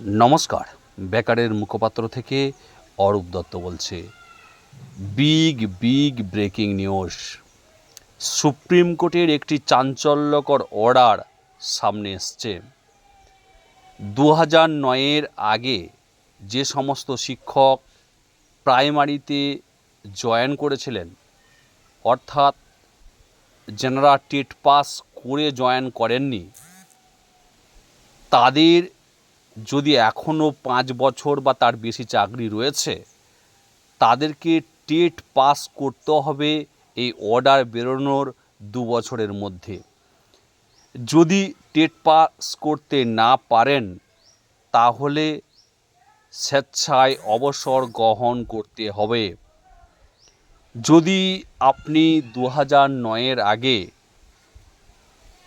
নমস্কার। বেকারের মুখপাত্র থেকে অরূপ দত্ত বলছে, big big breaking news. Supreme কোর্টের একটি চাঞ্চল্যকর অর্ডার সামনে এসছে। দু হাজার নয়ের আগে যে সমস্ত শিক্ষক প্রাইমারিতে জয়েন করেছিলেন, অর্থাৎ যারা টেট পাস করে জয়েন করেননি, তাদের যদি এখনও পাঁচ বছর বা তার বেশি চাকরি রয়েছে, তাদেরকে টেট পাস করতে হবে এই অর্ডার বেরোনোর দু বছরের মধ্যে। যদি টেট পাস করতে না পারেন, তাহলে স্বেচ্ছায় অবসর গ্রহণ করতে হবে। যদি আপনি দু হাজার নয়ের আগে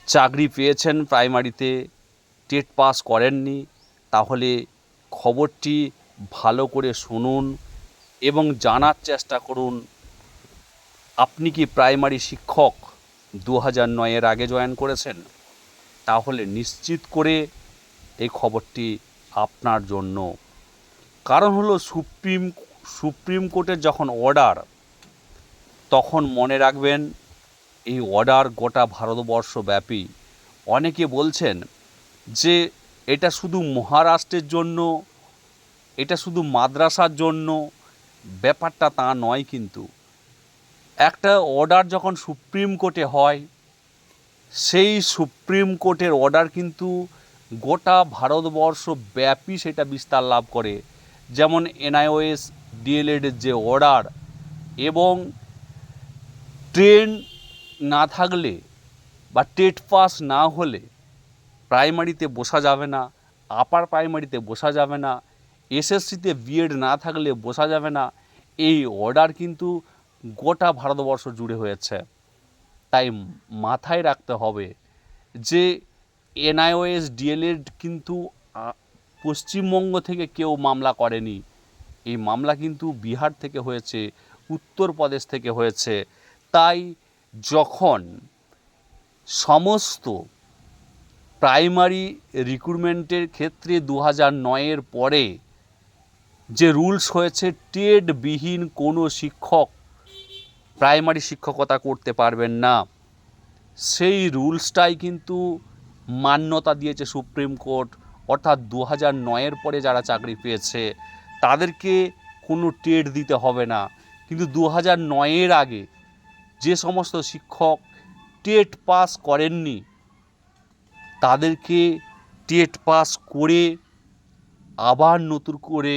চাকরি পেয়েছেন প্রাইমারিতে, টেট পাস করেননি তাহলে খবরটি ভালো করে শুনুন এবং জানার চেষ্টা করুন। আপনি কি প্রাইমারি শিক্ষক দু হাজার নয়ের আগে জয়েন করেছেন? তাহলে নিশ্চিত করে এই খবরটি আপনার জন্য। কারণ হলো সুপ্রিম সুপ্রিম কোর্টের যখন অর্ডার, তখন মনে রাখবেন এই অর্ডার গোটা ভারতবর্ষব্যাপী। অনেকে বলছেন যে এটা শুধু মহারাষ্ট্রের জন্য, এটা শুধু মাদ্রাসার জন্য, ব্যাপারটা তা নয় কিন্তু। একটা অর্ডার যখন সুপ্রিম কোর্টে হয়, সেই সুপ্রিম কোর্টের অর্ডার কিন্তু গোটা ভারতবর্ষ ব্যাপী সেটা বিস্তার লাভ করে। যেমন এনআইওএস ডিএলএডের যে অর্ডার এবং ট্রেন না থাকলে বা টেট পাস না হলে প্রাইমারিতে বসা যাবে না, আপার প্রাইমারিতে বসা যাবে না, এসএসসিতে বিএড না থাকলে বসা যাবে না, এই অর্ডার কিন্তু গোটা ভারতবর্ষ জুড়ে হয়েছে। তাই মাথায় রাখতে হবে যে এনআইওএস, ডিএলএড কিন্তু পশ্চিমবঙ্গ থেকে কেউ মামলা করেনি। এই মামলা কিন্তু বিহার থেকে হয়েছে, উত্তরপ্রদেশ থেকে হয়েছে। তাই যখন সমস্ত প্রাইমারি রিক্রুটমেন্টের ক্ষেত্রে দু হাজার নয়ের পরে যে রুলস হয়েছে টেটবিহীন কোনো শিক্ষক প্রাইমারি শিক্ষকতা করতে পারবেন না। সেই রুলসটাই কিন্তু মান্যতা দিয়েছে সুপ্রিম কোর্ট। অর্থাৎ দু হাজার নয়ের পরে যারা চাকরি পেয়েছে, তাদেরকে কোনো টেট দিতে হবে না। কিন্তু দু হাজার নয়ের আগে যে সমস্ত শিক্ষক টেট পাস করেননি তাদেরকে টেট পাস করে আবার নতুন করে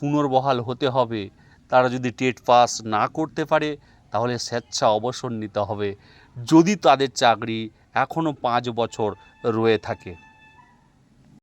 পুনর্বহাল হতে হবে। তারা যদি টেট পাস না করতে পারে, তাহলে স্বেচ্ছা অবসর নিতে হবে। যদি তাদের চাকরি এখনও পাঁচ বছর রয়ে থাকে।